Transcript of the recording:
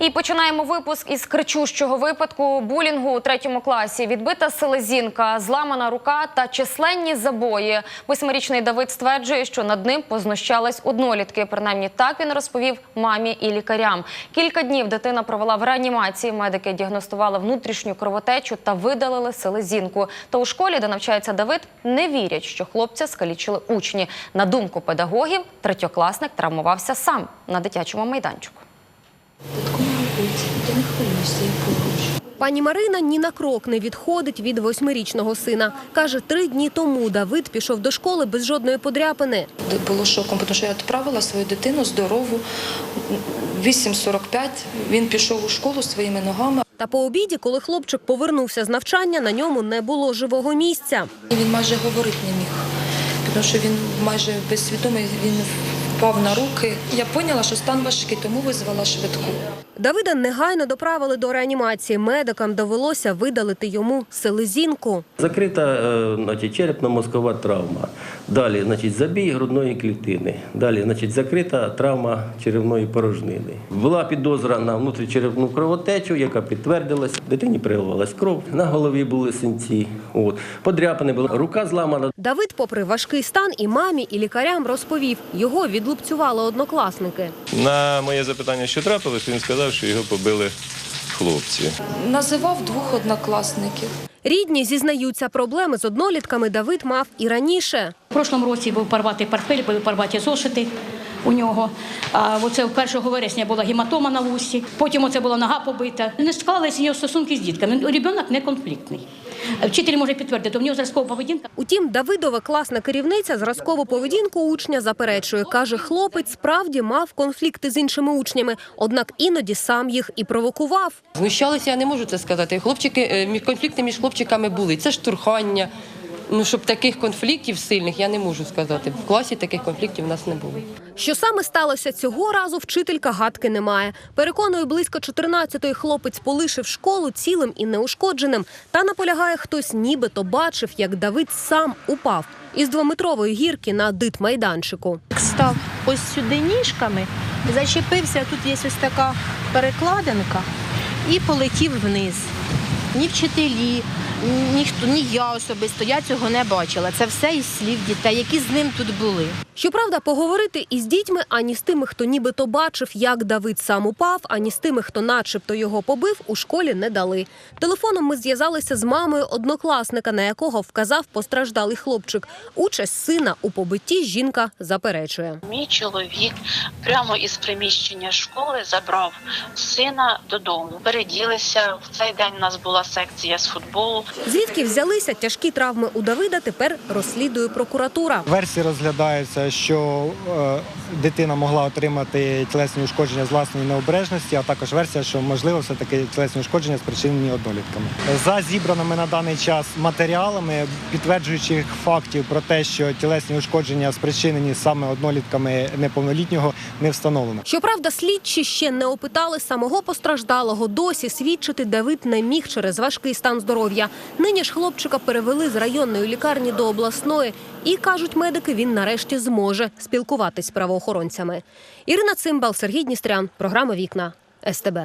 І починаємо випуск із кричущого випадку булінгу у третьому класі. Відбита селезінка, зламана рука та численні забої. Восьмирічний Давид стверджує, що над ним познущались однолітки. Принаймні так він розповів мамі і лікарям. Кілька днів дитина провела в реанімації. Медики діагностували внутрішню кровотечу та видалили селезінку. Та у школі, де навчається Давид, не вірять, що хлопця скалічили учні. На думку педагогів, третьокласник травмувався сам на дитячому майданчику. Бути, ти не хвилюйся, я поруч. Пані Марина ні на крок не відходить від восьмирічного сина. Каже, три дні тому Давид пішов до школи без жодної подряпини. Було шоком, тому що я відправила свою дитину здорову. 8.45 він пішов у школу своїми ногами. Та по обіді, коли хлопчик повернувся з навчання, на ньому не було живого місця. Він майже говорити не міг, тому що він майже безсвідомий, він впав на руки. Я поняла, що стан важкий, тому визвала швидку. Давида негайно доправили до реанімації. Медикам довелося видалити йому селезінку. Закрита е, черепно-мозкова травма. Далі значить, забій грудної клітини. Далі значить, закрита травма черевної порожнини. Була підозра на внутрічерепну кровотечу, яка підтвердилась. Дитині приливалась кров, на голові були синці. От. Подряпини були, рука зламана. Давид, попри важкий стан, і мамі, і лікарям розповів, його відлупцювали однокласники. На моє запитання, що трапилось, він сказав, що його побили хлопці. Називав двох однокласників. Рідні зізнаються, проблеми з однолітками Давид мав і раніше. В прошлому році був порвати портфель, були порвати зошити у нього. А оце 1 вересня була гематома на вусі, потім оце була нога побита. Не склалися у нього стосунки з дітками. Ребенок не конфліктний. Вчитель може підтвердити, у нього зразкова поведінка. Утім, Давидова класна керівниця зразкову поведінку учня заперечує. Каже, хлопець справді мав конфлікти з іншими учнями, однак іноді сам їх і провокував. Знущалися, я не можу це сказати. Хлопчики, е, конфлікти між хлопчиками були. Це штурхання. Ну, щоб таких конфліктів сильних, я не можу сказати. В класі таких конфліктів у нас не було. Що саме сталося цього разу, вчителька гадки не має. Переконує, близько 14-ї хлопець полишив школу цілим і неушкодженим. Та наполягає, хтось нібито бачив, як Давид сам упав із двометрової гірки на дитмайданчику. став ось сюди ніжками, зачепився, тут є ось така перекладинка, і полетів вниз. Ні вчителі, ніхто, ні я особисто, я цього не бачила. Це все із слів дітей, які з ним тут були. Щоправда, поговорити із дітьми ані з тими, хто нібито бачив, як Давид сам упав, ані з тими, хто начебто його побив, у школі не дали. Телефоном ми зв'язалися з мамою однокласника, на якого вказав постраждалий хлопчик. Участь сина у побитті жінка заперечує. Мій чоловік прямо із приміщення школи забрав сина додому. Переділися в цей день. У нас була секція з футболу. Звідки взялися тяжкі травми у Давида, тепер розслідує прокуратура. Версії розглядається, що е, дитина могла отримати тілесні ушкодження з власної необережності, а також версія, що можливо все таки тілесні ушкодження спричинені однолітками. За зібраними на даний час матеріалами, підтверджуючих фактів про те, що тілесні ушкодження спричинені саме однолітками неповнолітнього, не встановлено. Щоправда, слідчі ще не опитали самого постраждалого. Досі свідчити Давид не міг через важкий стан здоров'я. Нині ж хлопчика перевели з районної лікарні до обласної. І, кажуть медики, він нарешті зможе спілкуватись з правоохоронцями. Ірина Цимбал, Сергій Дністрян. Програма «Вікна» СТБ.